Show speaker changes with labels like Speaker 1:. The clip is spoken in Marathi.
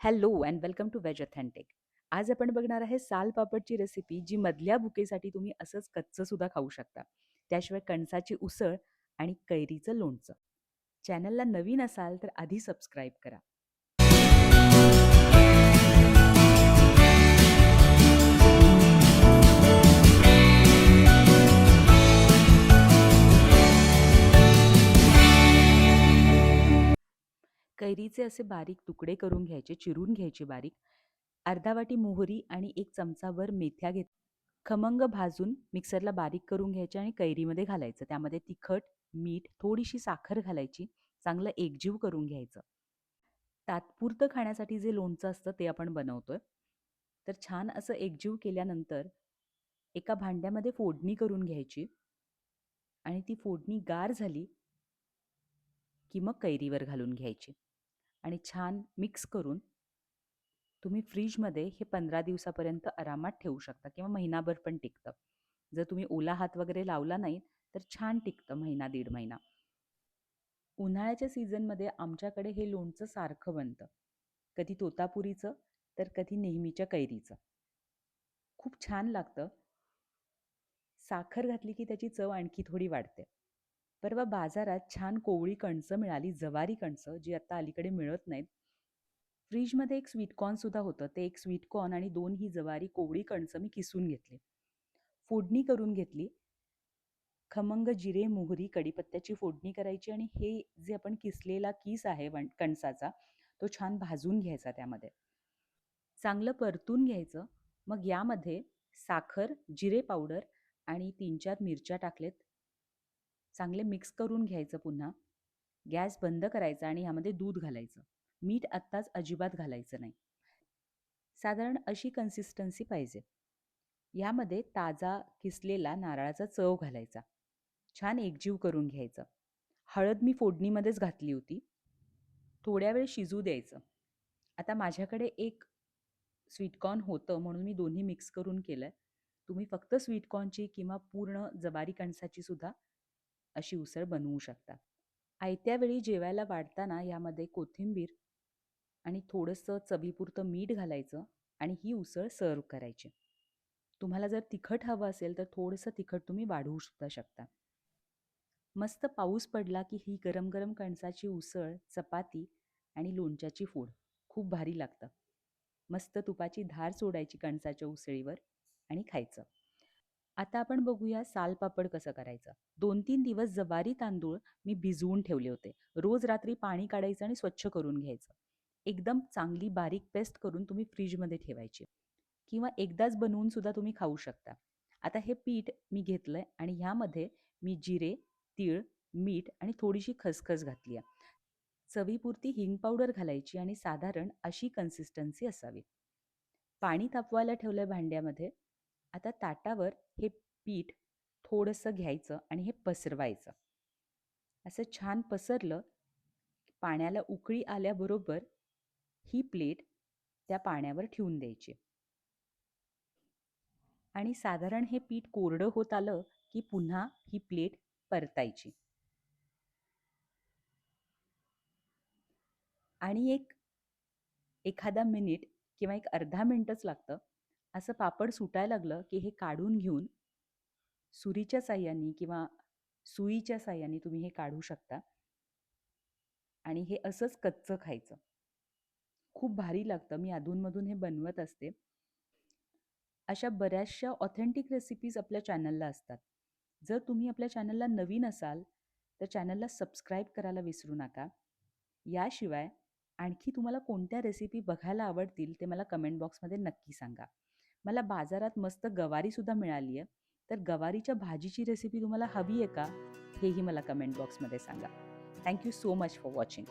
Speaker 1: Hello and welcome to veg authentic. आज आपण बघणार आहे साल पापडची रेसिपी जी मधल्या बुकेसाठी तुम्ही असंच कच्चं सुद्धा खाऊ शकता. त्याशिवाय कणसाची उसळ आणि कैरीचं लोणचं. चॅनलला नवीन असाल तर आधी सबस्क्राईब करा. कैरीचे असे बारीक तुकडे करून घ्यायचे, चिरून घ्यायचे बारीक. अर्धा वाटी मोहरी आणि एक चमचाभर मेथ्या घेत खमंग भाजून मिक्सरला बारीक करून घ्यायचे आणि कैरीमध्ये घालायचं. त्यामध्ये तिखट, मीठ, थोडीशी साखर घालायची. चांगलं एकजीव करून घ्यायचं. तात्पुरतं खाण्यासाठी जे लोणचं असतं ते आपण बनवतोय. तर छान असं एकजीव केल्यानंतर एका भांड्यामध्ये फोडणी करून घ्यायची आणि ती फोडणी गार झाली की मग कैरीवर घालून घ्यायची आणि छान मिक्स करून तुम्ही फ्रीजमध्ये हे पंधरा दिवसापर्यंत आरामात ठेवू शकता किंवा महिनाभर पण टिकतं. जर तुम्ही ओला हात वगैरे लावला नाही तर छान टिकतं महिना दीड महिना. उन्हाळ्याच्या सीझनमध्ये आमच्याकडे हे लोणचं सारखं बनतं. कधी तोतापुरीचं तर कधी नेहमीच्या कैरीचं. खूप छान लागतं. साखर घातली की त्याची चव आणखी थोडी वाढते. परवा बाजारात छान कोवळी कणसं मिळाली, जवारी कणसं, जी आता अलीकडे मिळत नाहीत. फ्रीजमध्ये एक स्वीटकॉर्नसुद्धा होतं. ते एक स्वीटकॉर्न आणि दोन ही जवारी कोवळी कणसं मी किसून घेतली. फोडणी करून घेतली. खमंग जिरे, मोहरी, कडीपत्त्याची फोडणी करायची आणि हे जे आपण किसलेला किस आहे वण कणसाचा, तो छान भाजून घ्यायचा त्यामध्ये. चांगलं परतून घ्यायचं. मग यामध्ये साखर, जिरे पावडर आणि 3-4 मिरच्या टाकलेत. चांगले मिक्स करून घ्यायचं पुन्हा. गॅस बंद करायचा आणि ह्यामध्ये दूध घालायचं. मीठ आत्ताच अजिबात घालायचं नाही. साधारण अशी कन्सिस्टन्सी पाहिजे. यामध्ये ताजा किसलेला नारळाचा चव घालायचा. छान एकजीव करून घ्यायचं. हळद मी फोडणीमध्येच घातली होती. थोड्या वेळ शिजू द्यायचं. आता माझ्याकडे एक स्वीटकॉर्न होतं म्हणून मी दोन्ही मिक्स करून केलंय. तुम्ही फक्त स्वीटकॉर्नची किंवा पूर्ण जवारी कणसाची सुद्धा अशी उसळ बनवू शकता. आयत्या वेळी जेवायला वाढताना यामध्ये कोथिंबीर आणि थोडंसं चवीपुरतं मीठ घालायचं आणि ही उसळ सर्व्ह करायची. तुम्हाला जर तिखट हवं असेल तर थोडंसं तिखट तुम्ही वाढवू सुद्धा शकता. मस्त पाऊस पडला की ही गरम-गरम कणसाची उसळ, चपाती आणि लोणच्याची फोड खूप भारी लागतं. मस्त तुपाची धार सोडायची कणसाच्या उसळीवर आणि खायचं. आता आपण बघूया सालपापड कसं करायचं. 2-3 दिवस जवारी तांदूळ मी भिजवून ठेवले होते. रोज रात्री पाणी काढायचं आणि स्वच्छ करून घ्यायचं. एकदम चांगली बारीक पेस्ट करून तुम्ही फ्रीजमध्ये ठेवायची किंवा एकदाच बनवून सुद्धा तुम्ही खाऊ शकता. आता हे पीठ मी घेतलंय आणि ह्यामध्ये मी जिरे, तीळ, मीठ आणि थोडीशी खसखस घातली आहे. चवीपुरती हिंग पावडर घालायची आणि साधारण अशी कन्सिस्टन्सी असावी. पाणी तापवायला ठेवलंय भांड्यामध्ये. आता ताटावर हे पीठ थोडंसं घ्यायचं आणि हे पसरवायचं. असं छान पसरलं, पाण्याला उकळी आल्याबरोबर ही प्लेट त्या पाण्यावर ठेवून द्यायची. आणि साधारण हे पीठ कोरडं होत आलं की पुन्हा ही प्लेट परतायची. आणि एक एखादा मिनिट किंवा एक अर्धा मिनिटच लागतं. असं पापड सुटायला लागलं की हे काढून घेऊन सुरीच्या साहाय्याने किंवा सुईच्या साह्याने तुम्ही हे काढू शकता. आणि हे असंच कच्चं खायचं. खूप भारी लागतं. मी अधूनमधून हे बनवत असते. अशा बऱ्याचशा ऑथेंटिक रेसिपीज आपल्या चॅनलला असतात. जर तुम्ही आपल्या चॅनलला नवीन असाल तर चॅनलला सबस्क्राईब करायला विसरू नका. याशिवाय आणखी तुम्हाला कोणत्या रेसिपी बघायला आवडतील ते मला कमेंट बॉक्समध्ये नक्की सांगा. मला बाजारात मस्त गवारीसुद्धा मिळाली आहे. तर गवारीच्या भाजीची रेसिपी तुम्हाला हवी आहे का? हेही मला कमेंट बॉक्समध्ये सांगा. Thank you so much for watching.